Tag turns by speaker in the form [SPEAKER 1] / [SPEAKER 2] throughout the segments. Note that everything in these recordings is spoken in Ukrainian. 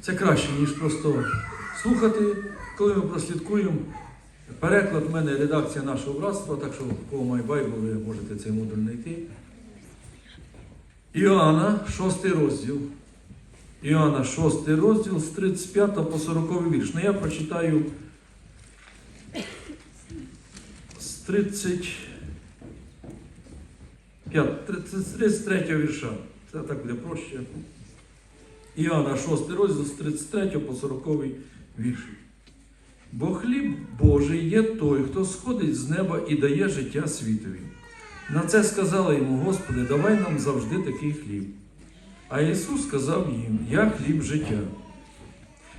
[SPEAKER 1] Це краще, ніж просто слухати, коли ми прослідкуємо. Переклад в мене редакція нашого братства, так що кого має Байбл, ви можете цей модуль знайти. Іоанна, 6 розділ. Іоанна, 6 розділ з 35 по 40 вірш. Ну я прочитаю з 35, 33 вірша. Це так буде проще. Іоанна 6 розділ з 33 по 40 вірш. Бо хліб Божий є той, хто сходить з неба і дає життя світові. На це сказали йому, Господи, давай нам завжди такий хліб. А Ісус сказав їм: Я хліб життя.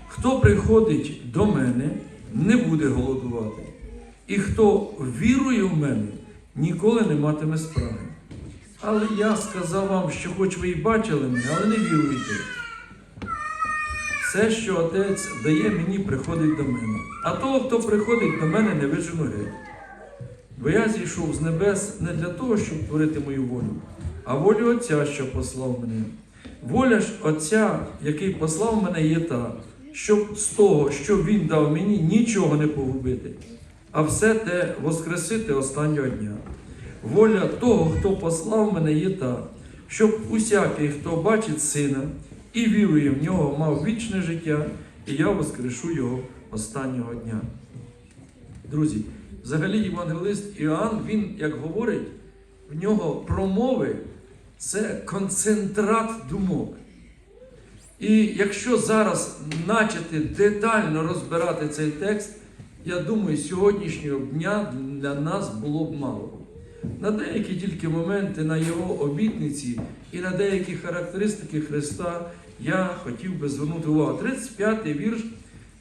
[SPEAKER 1] Хто приходить до мене, не буде голодувати, і хто вірує в мене, ніколи не матиме справи. Але я сказав вам, що хоч ви і бачили мене, але не віруєте. Все, що Отець дає мені, приходить до мене. А того, хто приходить до мене, не вижену геть. Бо я зійшов з небес не для того, щоб творити мою волю, а волю Отця, що послав мене. Воля ж Отця, який послав мене, є та, щоб з того, що Він дав мені, нічого не погубити, а все те воскресити останнього дня. Воля того, хто послав мене, є та, щоб усякий, хто бачить сина і вірує в нього, мав вічне життя, і я воскрешу його останнього дня. Друзі, взагалі євангелист Іоанн, він, як говорить, в нього промови це концентрат думок. І якщо зараз начати детально розбирати цей текст, я думаю, сьогоднішнього дня для нас було б мало. На деякі тільки моменти, на його обітниці і на деякі характеристики Христа я хотів би звернути увагу. 35-й вірш,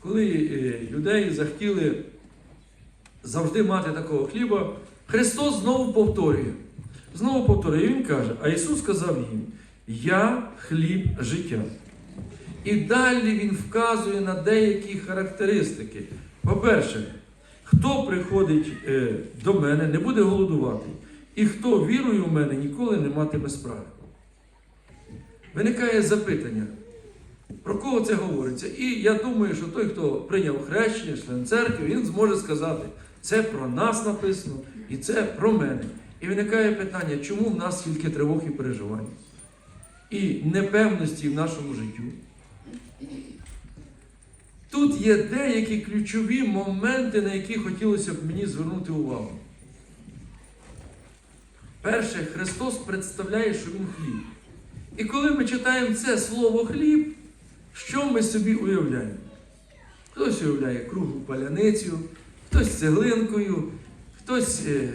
[SPEAKER 1] коли е, юдеї захотіли завжди мати такого хліба, Христос знову повторює. Знову повторює, Він каже, а Ісус сказав їм: Я хліб життя. І далі Він вказує на деякі характеристики. По-перше, хто приходить е, до мене, не буде голодувати, і хто вірує в мене, ніколи не матиме справи. Виникає запитання, про кого це говориться? І я думаю, що той, хто прийняв хрещення, член церкви, він зможе сказати, це про нас написано і це про мене. І виникає питання, чому в нас тільки тривог і переживань? І непевності в нашому життю. Тут є деякі ключові моменти, на які хотілося б мені звернути увагу. Перше, Христос представляє, що Він хліб. І коли ми читаємо це слово хліб, що ми собі уявляємо? Хтось уявляє круглу паляницю, хтось цеглинкою, хтось е,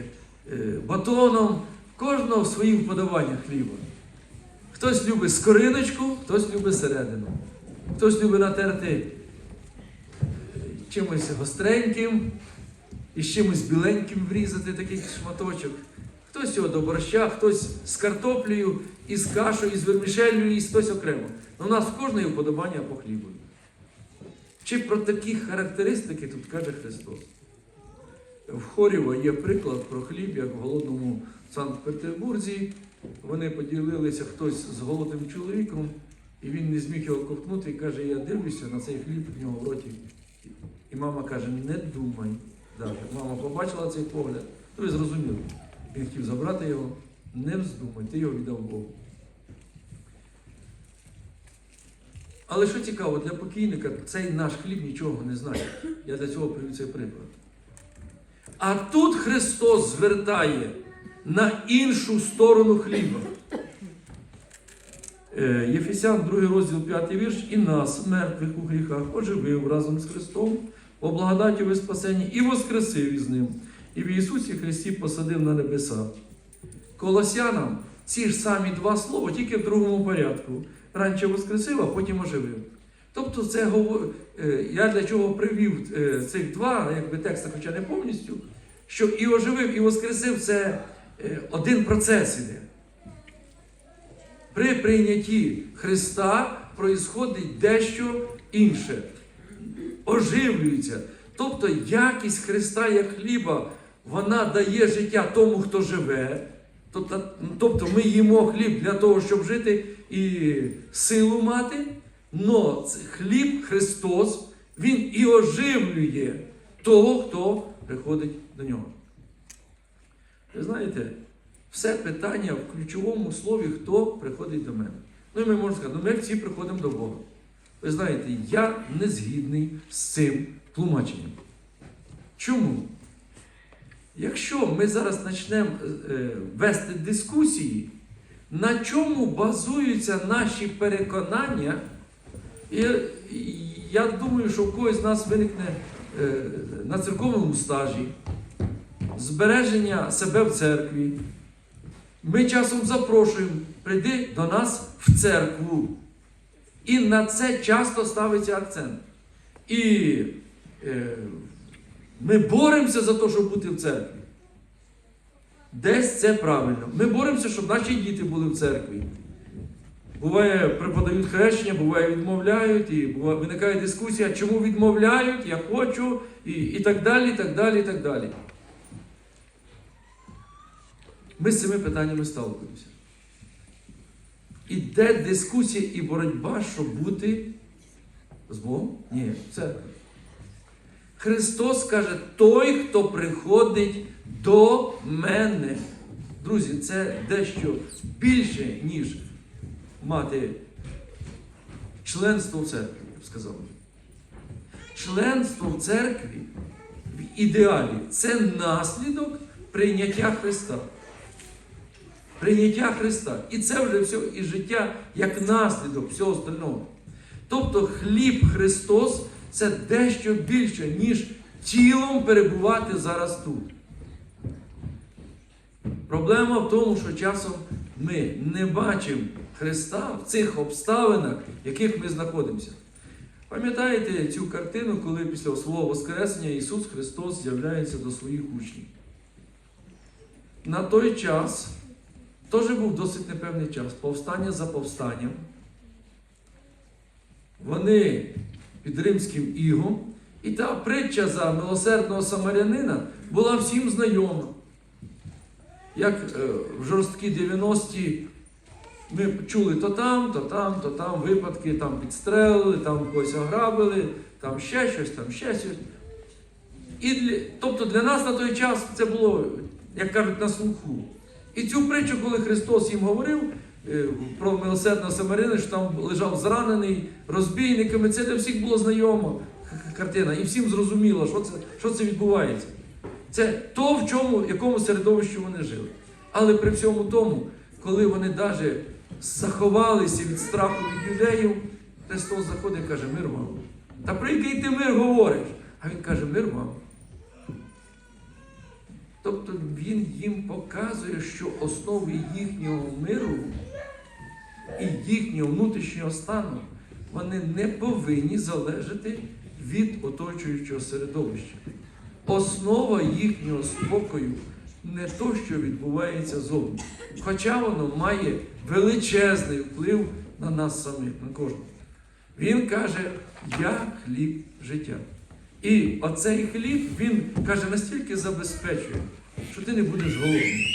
[SPEAKER 1] е, батоном, кожного в свої вподобання хліба. Хтось любить скориночку, хтось любить середину. Хтось любить натерти чимось гостреньким і з чимось біленьким врізати такий шматочок. Хтось його до борща, хтось з картоплею, і з кашею, і з вермішелью, і хтось окремо. Ну, у нас в кожної вподобання по хлібу. Чи про такі характеристики тут каже Христос? В Хорєво є приклад про хліб, як в голодному Санкт-Петербурзі. Вони поділилися хтось з голодним чоловіком, і він не зміг його ковтнути і каже, я дивлюся на цей хліб в нього в роті. І мама каже, не думай. Даже. Мама побачила цей погляд, то і зрозуміла. Він хотів забрати його, не вздумай, ти його віддав Богу. Але що цікаво, для покійника цей наш хліб нічого не знає. Я для цього привів цей приклад. А тут Христос звертає на іншу сторону хліба. Е, Єфесян, 2 розділ 5 вірш, і нас, мертвих у гріхах, оживив разом з Христом, по благодаті ви спасені, і воскресив із ним, і в Ісусі Христі посадив на небеса. Колосянам ці ж самі два слова, тільки в другому порядку. Раніше воскресив, а потім оживив. Тобто, це е, я для чого привів е, цих два, якби текста, хоча не повністю, що і оживив, і воскресив це один процес іде. При прийнятті Христа проїсходить дещо інше. Оживлюється. Тобто якість Христа як хліба, вона дає життя тому, хто живе. Тобто, тобто ми їмо хліб для того, щоб жити і силу мати, Но хліб Христос, Він і оживлює того, хто приходить до нього. Ви знаєте, все питання в ключовому слові, хто приходить до мене. Ну і ми можемо сказати, ну ми всі приходимо до Бога. Ви знаєте, я не згідний з цим тлумаченням. Чому? Якщо ми зараз почнемо е, вести дискусії, на чому базуються наші переконання, і, я думаю, що когось з нас виникне е, на церковному стажі збереження себе в церкві. Ми часом запрошуємо, прийди до нас в церкву. І на це часто ставиться акцент. І е, ми боремося за те, щоб бути в церкві. Десь це правильно. Ми боремося, щоб наші діти були в церкві. Буває, преподають хрещення, буває, відмовляють, і буває, виникає дискусія, чому відмовляють, я хочу, і, і так далі, і так далі, і так далі. Ми з цими питаннями сталкуємося. Іде дискусія і боротьба, щоб бути з Богом? Ні, в церкві. Христос каже, той, хто приходить до мене. Друзі, це дещо більше, ніж мати членство в церкві, я б сказав. Членство в церкві в ідеалі це наслідок прийняття Христа. Прийняття Христа. І це вже все і життя як наслідок всього остального. Тобто хліб Христос це дещо більше, ніж тілом перебувати зараз тут. Проблема в тому, що часом ми не бачимо Христа в цих обставинах, в яких ми знаходимося. Пам'ятаєте цю картину, коли після свого Воскресення Ісус Христос з'являється до своїх учнів? На той час теж був досить непевний час, повстання за повстанням. Вони під римським ігом, і та притча за милосердного самарянина була всім знайома. Як е, в жорсткі 90-ті ми чули то там, то там, то там випадки, там підстрелили, там когось ограбили, там ще щось, там ще щось. І для, тобто для нас на той час це було, як кажуть, на слуху. І цю притчу, коли Христос їм говорив е, про милосердного Самарина, що там лежав зранений розбійниками, це для всіх було знайомо картина. І всім зрозуміло, що це, що це відбувається. Це то, в чому, якому середовищі вони жили. Але при всьому тому, коли вони навіть заховалися від страху від юдеїв, Христос заходить і каже, мир вам. Та про який ти мир говориш? А він каже, мир вам. Тобто він їм показує, що основи їхнього миру і їхнього внутрішнього стану вони не повинні залежати від оточуючого середовища. Основа їхнього спокою не то, що відбувається зовні. Хоча воно має величезний вплив на нас самих, на кожного. Він каже, я хліб життя. І оцей хліб, він каже, настільки забезпечує, що ти не будеш голодним.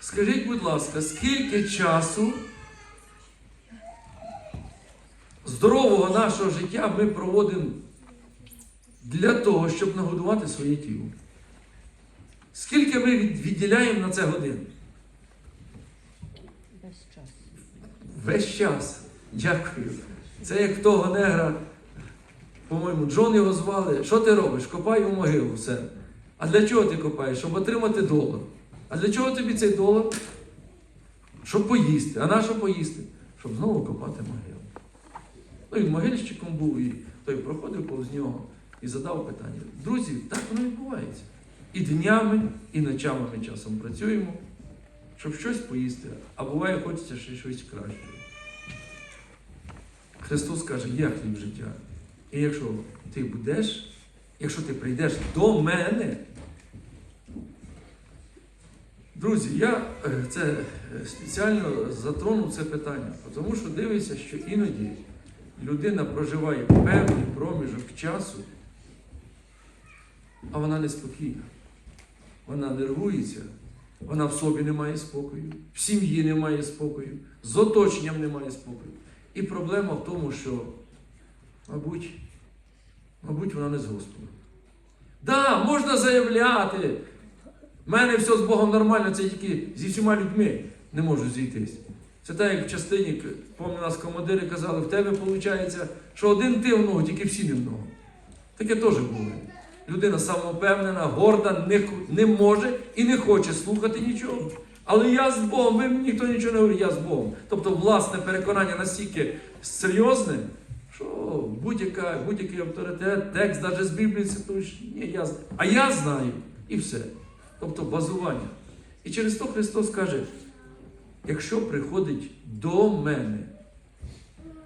[SPEAKER 1] Скажіть, будь ласка, скільки часу здорового нашого життя ми проводимо для того, щоб нагодувати своє тіло? Скільки ми відділяємо на це годин?
[SPEAKER 2] Весь час.
[SPEAKER 1] Весь час. Дякую. Це як того негра, по-моєму, Джон його звали. Що ти робиш? Копай у могилу все. А для чого ти копаєш? Щоб отримати долар. А для чого тобі цей долар? Щоб поїсти. А на що поїсти? Щоб знову копати могилу. Ну, він могильщиком був, і той проходив повз нього і задав питання. Друзі, так воно відбувається. І днями, і ночами ми часом працюємо, щоб щось поїсти, а буває, хочеться ще щось кращого. Христос каже, я хліб життя. І якщо ти будеш, якщо ти прийдеш до мене, друзі, я е, це е, спеціально затронув це питання, тому що дивися, що іноді людина проживає певний проміжок часу, а вона неспокійна. Вона нервується, вона в собі не має спокою, в сім'ї немає спокою, з оточенням немає спокою. І проблема в тому, що, мабуть, мабуть, вона не з Господом. Да, можна заявляти. В мене все з Богом нормально, це тільки зі всіма людьми не можу зійтись. Це так, як в частині, пам'ятаю, нас командири казали, в тебе виходить, що один ти в ногу, тільки всі не в ногу. Таке теж було. Людина самовпевнена, горда, не, не може і не хоче слухати нічого. Але я з Богом, ви ніхто нічого не говорить, я з Богом. Тобто власне переконання настільки серйозне, що будь-яка, будь-який авторитет, текст, навіть з Біблії цитуєш, ні, я, з- а я знаю, і все. Тобто базування. І через то Христос каже, якщо приходить до мене,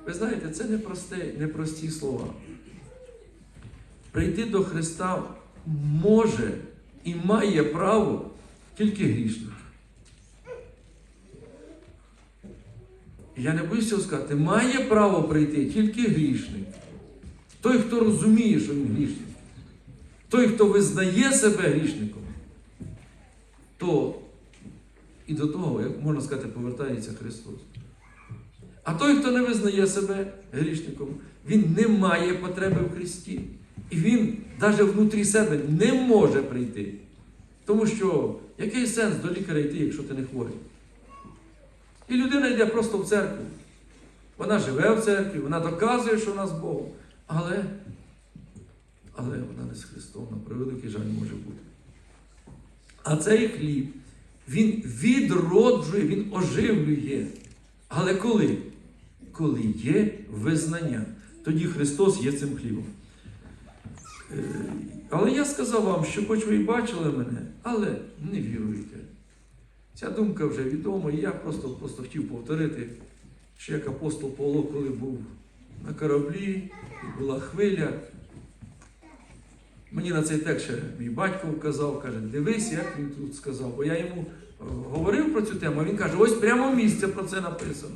[SPEAKER 1] ви знаєте, це не, прості слова. Прийти до Христа може і має право тільки грішник. Я не боюся цього сказати, має право прийти тільки грішник. Той, хто розуміє, що він грішник. Той, хто визнає себе грішником, то і до того, як можна сказати, повертається Христос. А той, хто не визнає себе грішником, він не має потреби в Христі. І він навіть внутрі себе не може прийти. Тому що який сенс до лікаря йти, якщо ти не хворий? І людина йде просто в церкву. Вона живе в церкві, вона доказує, що вона з Богом. Але, але вона не з Христом, на превеликий жаль може бути. А цей хліб, він відроджує, він оживлює. Але коли? Коли є визнання, тоді Христос є цим хлібом. Е, Але я сказав вам, що хоч ви і бачили мене, але не віруєте. Ця думка вже відома, і я просто, просто хотів повторити, що як апостол Павло, коли був на кораблі, і була хвиля. Мені на цей текст ще мій батько вказав, каже, дивись, як він тут сказав. Бо я йому е, говорив про цю тему, а він каже, ось прямо в місце про це написано.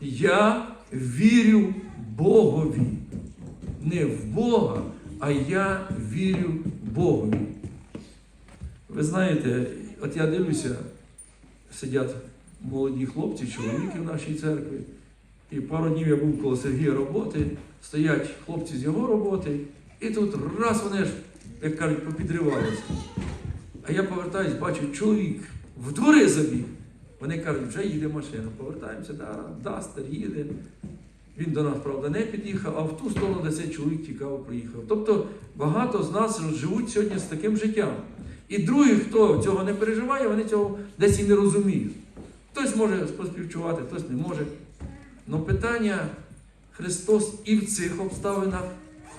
[SPEAKER 1] Я вірю Богові. Не в Бога, а я вірю Богові. Ви знаєте, от я дивлюся, сидять молоді хлопці, чоловіки в нашій церкві. І пару днів я був коло Сергія роботи, стоять хлопці з його роботи, і тут раз вони ж, як кажуть, попідривалися. А я повертаюсь, бачу, чоловік в двори забіг. Вони кажуть, вже їде машина. Повертаємося, да, Дастер їде. Він до нас, правда, не під'їхав, а в ту сторону, де цей чоловік цікаво приїхав. Тобто багато з нас живуть сьогодні з таким життям. І другі, хто цього не переживає, вони цього десь і не розуміють. Хтось може поспівчувати, хтось не може. Но питання Христос і в цих обставинах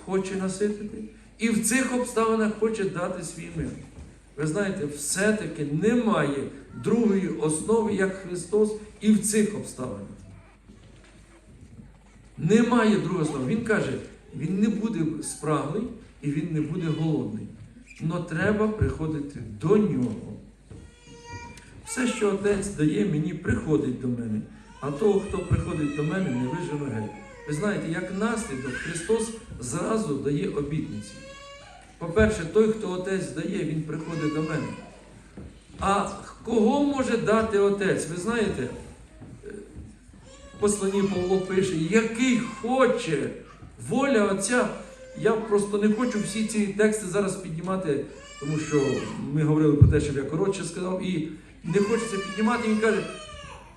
[SPEAKER 1] хоче наситити, і в цих обставинах хоче дати свій мир. Ви знаєте, все-таки немає другої основи, як Христос, і в цих обставинах. Немає другої основи. Він каже, він не буде спраглий і він не буде голодний. Но треба приходити до нього. Все, що Отець дає мені, приходить до мене. А того, хто приходить до мене, не вижену геть. Ви знаєте, як наслідок Христос зразу дає обітниці. По-перше, той, хто Отець дає, він приходить до мене. А кого може дати Отець? Ви знаєте, е, в Павло пише, який хоче воля Отця. Я просто не хочу всі ці тексти зараз піднімати, тому що ми говорили про те, щоб я коротше сказав, і не хочеться піднімати. Він каже,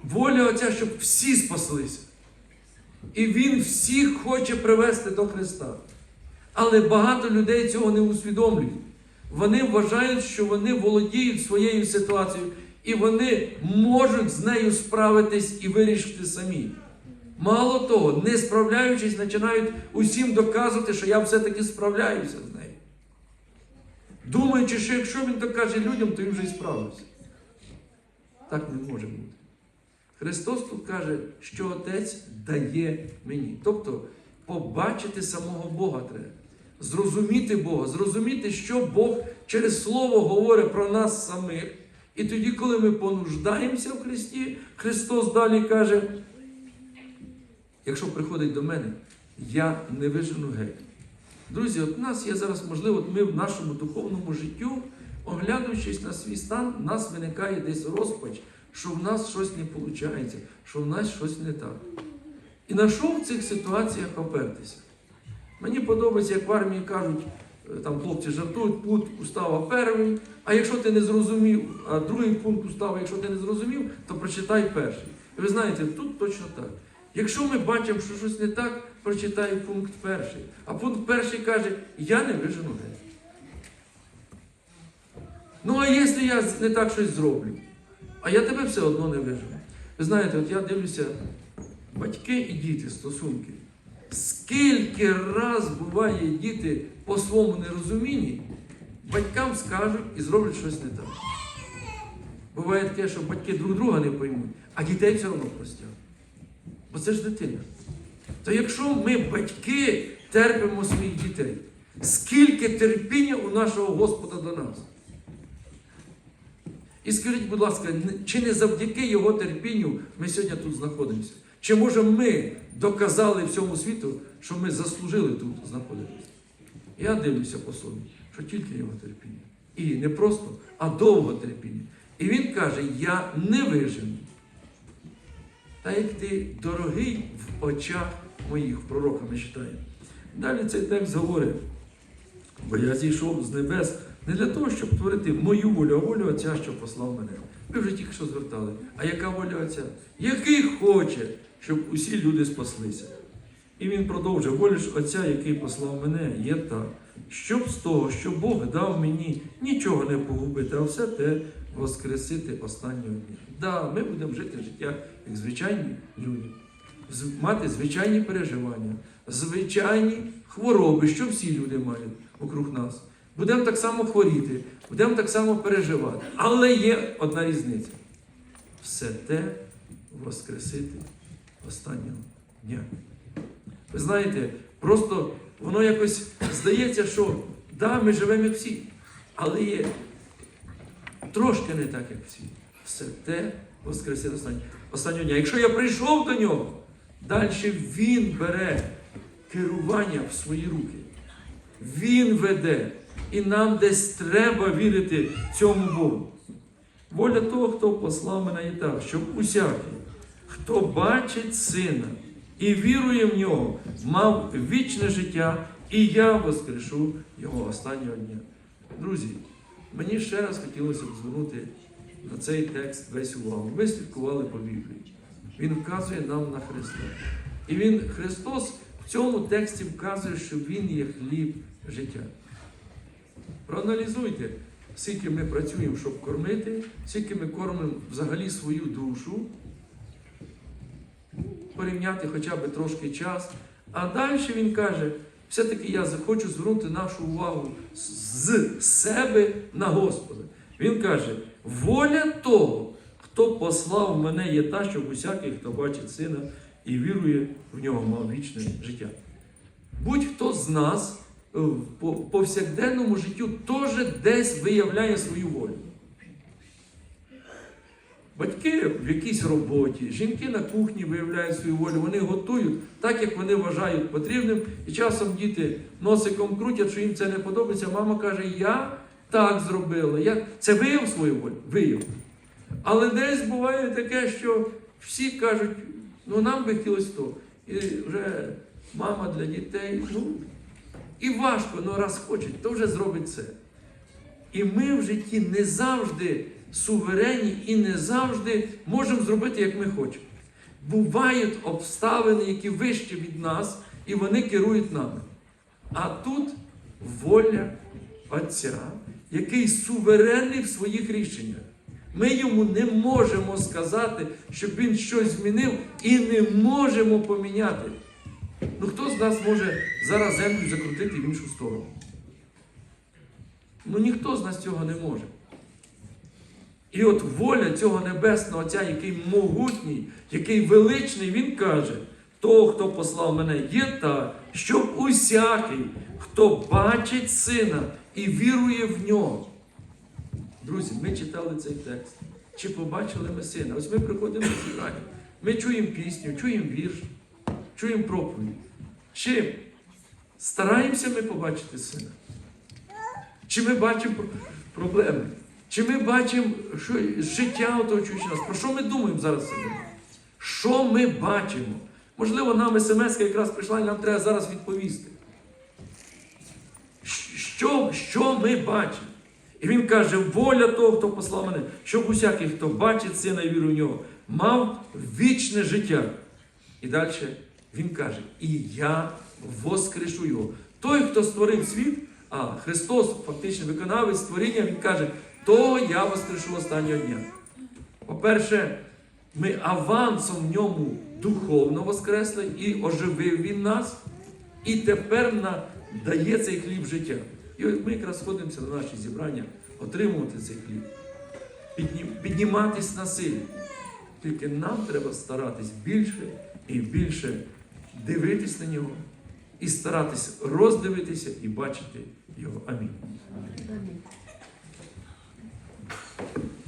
[SPEAKER 1] воля Отця, щоб всі спаслися. І Він всіх хоче привести до Христа. Але багато людей цього не усвідомлюють. Вони вважають, що вони володіють своєю ситуацією, і вони можуть з нею справитись і вирішити самі. Мало того, не справляючись, починають усім доказувати, що я все-таки справляюся з нею. Думаючи, що якщо він так каже людям, то він вже і справився. Так не може бути. Христос тут каже, що Отець дає мені. Тобто побачити самого Бога треба. Зрозуміти Бога, зрозуміти, що Бог через Слово говорить про нас самих. І тоді, коли ми понуждаємося в Христі, Христос далі каже, якщо приходить до мене, я не вижену геть. Друзі, от у нас є зараз можливо, ми в нашому духовному життю, оглядуючись на свій стан, в нас виникає десь розпач, що в нас щось не виходить, що в нас щось не так. І на що в цих ситуаціях опертися? Мені подобається, як в армії кажуть, е, там хлопці жартують, пункт устава перший, а якщо ти не зрозумів, а другий пункт устава, якщо ти не зрозумів, то прочитай перший. І ви знаєте, тут точно так. Якщо ми бачимо, що щось не так, прочитай пункт перший. А пункт перший каже, я не вижену геть. Ну, а якщо я не так щось зроблю, а я тебе все одно не вижену. Ви знаєте, от я дивлюся, батьки і діти стосунки. Скільки раз буває діти по своєму нерозумінні, батькам скажуть і зроблять щось не так. Буває таке, що батьки друг друга не поймуть, а дітей все одно простять. Бо це ж дитина. То якщо ми, батьки, терпимо своїх дітей, скільки терпіння у нашого Господа до нас? І скажіть, будь ласка, чи не завдяки його терпінню ми сьогодні тут знаходимося? Чи може ми доказали всьому світу, що ми заслужили тут знаходитися? Я дивлюся по собі, що тільки його терпіння. І не просто, а довго терпіння. І він каже: Я не вижену. Та як ти дорогий в очах моїх, пророка ми читаємо. Далі цей текст говорить, бо я зійшов з небес не для того, щоб творити мою волю, а волю Отця, що послав мене. Ви вже тільки що звертали. А яка воля Отця? Який хоче, щоб усі люди спаслися. І він продовжує, воля ж Отця, який послав мене, є та, щоб з того, що Бог дав мені нічого не погубити, а все те воскресити останнього дня. Да, ми будемо жити життя як звичайні люди, мати звичайні переживання, звичайні хвороби, що всі люди мають округ нас. Будемо так само хворіти, будемо так само переживати. Але є одна різниця. Все те воскресити останнього дня. Ви знаєте, просто воно якось здається, що да, ми живемо всі, але є трошки не так, як всі. Все те останнього, останнього дня. Якщо я прийшов до нього, далі він бере керування в свої руки. Він веде. І нам десь треба вірити цьому Богу. Воля того, хто послав мене і так, щоб усякий, хто бачить сина і вірує в нього, мав вічне життя, і я воскрешу його останнього дня. Друзі, мені ще раз хотілося б звернути на цей текст весь увагу. Ми слідкували по Біблії. Він вказує нам на Христа. І він, Христос в цьому тексті вказує, що Він є хліб життя. Проаналізуйте, скільки ми працюємо, щоб кормити, скільки ми кормимо взагалі свою душу, порівняти хоча б трошки час. А далі він каже, все-таки я хочу звернути нашу увагу з себе на Господа. Він каже, воля того, хто послав мене, є та, щоб усякий, хто бачить сина і вірує в нього, мав вічне життя. Будь-хто з нас е, в повсякденному життю теж десь виявляє свою волю. Батьки в якійсь роботі, жінки на кухні виявляють свою волю, вони готують так, як вони вважають потрібним. І часом діти носиком крутять, що їм це не подобається. Мама каже, я так зробила. Я... Це вияв свою волю? Вияв. Але десь буває таке, що всі кажуть, ну нам би хотілося то. І вже мама для дітей, ну, і важко, ну раз хочуть, то вже зробить це. І ми в житті не завжди суверенні і не завжди можемо зробити, як ми хочемо. Бувають обставини, які вищі від нас, і вони керують нами. А тут воля Отця, який суверенний в своїх рішеннях. Ми йому не можемо сказати, щоб він щось змінив, і не можемо поміняти. Ну хто з нас може зараз землю закрутити в іншу сторону? Ну ніхто з нас цього не може. І от воля цього небесного Отця, який могутній, який величний, він каже: того, хто послав мене, є та, щоб усякий, хто бачить сина і вірує в нього. Друзі, ми читали цей текст. Чи побачили ми сина? Ось ми приходимо на зібрання, ми чуємо пісню, чуємо вірш, чуємо проповідь. Чи стараємося ми побачити сина? Чи ми бачимо проблеми? Чи ми бачимо що, життя оточуючи нас? Про що ми думаємо зараз? собі? Що ми бачимо? Можливо, нам смс якраз прийшла і нам треба зараз відповісти. Що, що ми бачимо? І він каже, воля того, хто послав мене, щоб усякий, хто бачить сина і віру в нього, мав вічне життя. І далі він каже, і я воскрешу його. Той, хто створив світ, а Христос, фактично виконавець створіння, він каже, то я воскрешу останнього дня. По-перше, ми авансом в ньому духовно воскресли і оживив він нас, і тепер нам дає цей хліб життя. І ми якраз сходимося на наші зібрання, отримувати цей хліб, підніматись на силі. Тільки нам треба старатись більше і більше дивитись на нього і старатись роздивитися і бачити його. Амінь.
[SPEAKER 2] Thank you.